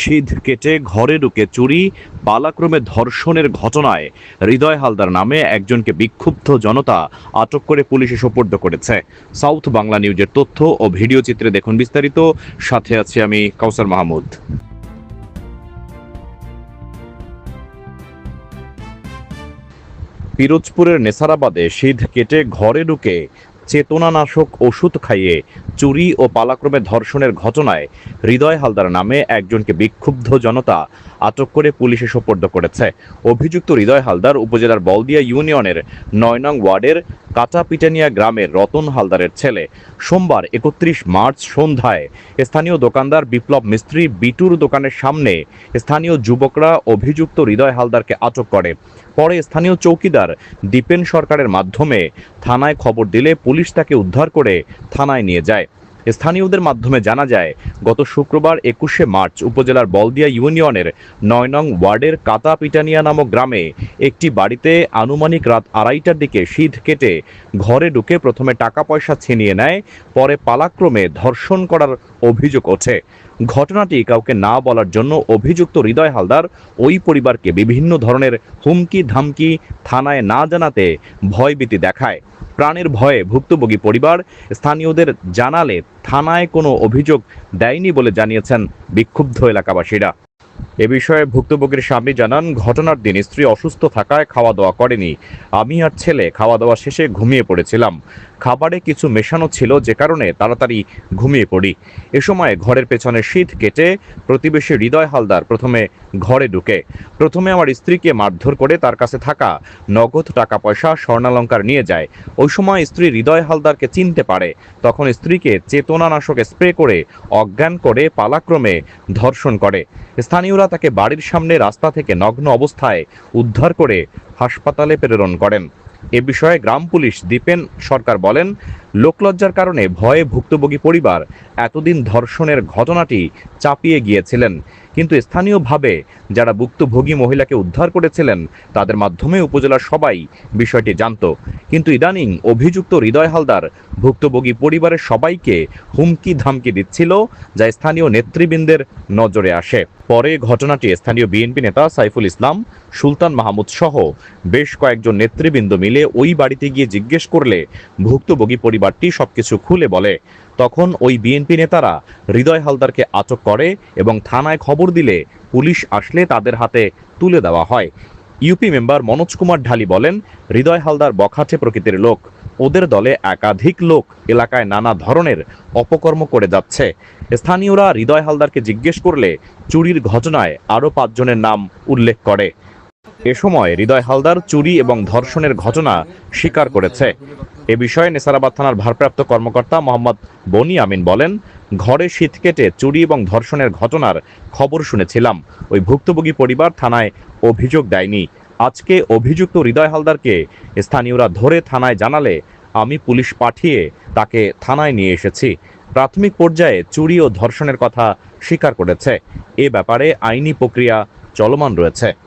সিধ কেটে ঘরে ঢুকে চুরি পালাক্রমে ধর্ষণের ঘটনায় হৃদয় হালদার নামে একজনকে বিক্ষুব্ধ জনতা আটক করে পুলিশে সোপর্দ করেছে। সাউথ বাংলা নিউজের তথ্য ও ভিডিও চিত্রে দেখুন বিস্তারিত। সাথে আছি আমি কাউসার মাহমুদ। পিরোজপুরের নেসারাবাদে সিধ কেটে ঘরে ঢুকে চেতনানাশক ওষুধ খাইয়ে চুরি ও পালাক্রমে ধর্ষণের ঘটনায় হৃদয় হালদার নামে একজনকে বিক্ষুব্ধ জনতা আটক করে পুলিশে সোপর্দ করেছে। অভিযুক্ত হৃদয় হালদার উপজেলার বলদিয়া ইউনিয়নের নয় নং ওয়ার্ডের কাটাপিটানিয়া গ্রামের রতন হালদারের ছেলে। সোমবার একত্রিশ মার্চ সন্ধ্যায় স্থানীয় দোকানদার বিপ্লব মিস্ত্রি বিটুর দোকানের সামনে স্থানীয় যুবকরা অভিযুক্ত হৃদয় হালদারকে আটক করে। পরে স্থানীয় চৌকিদার দীপেন সরকারের মাধ্যমে থানায় খবর দিলে পুলিশ তাকে উদ্ধার করে থানায় নিয়ে যায়। স্থানীয়দের মাধ্যমে জানা যায়, গত শুক্রবার একুশে মার্চ উপজেলার বলদিয়া ইউনিয়নের নয় নং ওয়ার্ডের কাতা পিটানিয়া নামক গ্রামে একটি বাড়িতে আনুমানিক রাত আড়াইটার দিকে শীত কেটে ঘরে ঢুকে প্রথমে টাকা পয়সা ছিনিয়ে নেয়, পরে পালাক্রমে ধর্ষণ করার অভিযোগ ওঠে। ঘটনাটি কাউকে না বলার জন্য অভিযুক্ত হৃদয় হালদার ওই পরিবারকে বিভিন্ন ধরনের হুমকি ধামকি থানায় না জানাতে ভয়ভীতি দেখায়। প্রাণের ভয়ে ভুক্তভোগী পরিবার স্থানীয়দের জানালে থানায় কোনো অভিযোগ দেয়নি বলে জানিয়েছেন বিক্ষুব্ধ এলাকাবাসীরা। এ বিষয়ে ভুক্তভোগীর স্বামী জানান, ঘটনার দিন স্ত্রী অসুস্থ থাকায় খাওয়া দাওয়া করেনি। আমি আর ছেলে খাওয়া দাওয়া শেষে ঘুমিয়ে পড়েছিলাম। খাবারে কিছু মেশানো ছিল, যে কারণে তাড়াতাড়ি ঘুমিয়ে পড়ি। এ সময় ঘরের পেছনে শীত কেটে প্রতিবেশী হৃদয় হালদার প্রথমে ঘরে ঢুকে। প্রথমে আমার স্ত্রীকে মারধর করে তার কাছে থাকা নগদ টাকা পয়সা স্বর্ণালঙ্কার নিয়ে যায়। ওই সময় স্ত্রী হৃদয় হালদারকে চিনতে পারে। তখন স্ত্রীকে চেতনানাশক স্প্রে করে, অজ্ঞান করে, পালাক্রমে ধর্ষণ করে। স্থানীয়রা তাকে বাড়ির সামনে রাস্তা থেকে নগ্ন অবস্থায় উদ্ধার করে হাসপাতালে প্রেরণ করেন। এ বিষয়ে গ্রাম পুলিশ দীপেন সরকার বলেন, লোকলজ্জার কারণে ভয়ে ভুক্তভোগী পরিবার এতদিন ধর্ষণের ঘটনাটি চাপিয়ে গিয়েছিলেন। কিন্তু স্থানীয়ভাবে যারা ভুক্তভোগী মহিলাকে উদ্ধার করেছিলেন, তাদের মাধ্যমে উপজেলার সবাই বিষয়টি জানত। কিন্তু ইদানিং অভিযুক্ত হৃদয় হালদার ভুক্তভোগী পরিবারের সবাইকে হুমকি ধামকি দিচ্ছিল, যা স্থানীয় নেতৃবৃন্দের নজরে আসে। পরে ঘটনাটি স্থানীয় বিএনপি নেতা সাইফুল ইসলাম, সুলতান মাহমুদ সহ বেশ কয়েকজন নেতৃবৃন্দ মিলে ওই বাড়িতে গিয়ে জিজ্ঞেস করলে ভুক্তভোগী পরিবারটি সবকিছু খুলে বলে। তখন ওই বিএনপি নেতারা হৃদয় হালদারকে আটক করে এবং থানায় খবর দিলে পুলিশ আসলে তাদের হাতে তুলে দেওয়া হয়। ইউপি মেম্বার মনোজ কুমার ঢালি বলেন, হৃদয় হালদার বখাটে প্রকৃতির লোক। ওদের দলে একাধিক লোক এলাকায় নানা ধরনের অপকর্ম করে যাচ্ছে। স্থানীয়রা হৃদয় হালদারকে জিজ্ঞেস করলে চুরির ঘটনায় আরও পাঁচজনের নাম উল্লেখ করে। এ সময় হৃদয় হালদার চুরি এবং ধর্ষণের ঘটনা স্বীকার করেছে। এ বিষয়ে নেসারাবাদ থানার ভারপ্রাপ্ত কর্মকর্তা মোহাম্মদ বনি আমিন বলেন, ঘরে শীত কেটে চুরি এবং ধর্ষণের ঘটনার খবর শুনেছিলাম। ওই ভুক্তভোগী পরিবার থানায় অভিযোগ দেয়নি। আজকে অভিযুক্ত হৃদয় হালদারকে স্থানীয়রা ধরে থানায় জানালে আমি পুলিশ পাঠিয়ে তাকে থানায় নিয়ে এসেছি। প্রাথমিক পর্যায়ে চুরি ও ধর্ষণের কথা স্বীকার করেছে। এ ব্যাপারে আইনি প্রক্রিয়া চলমান রয়েছে।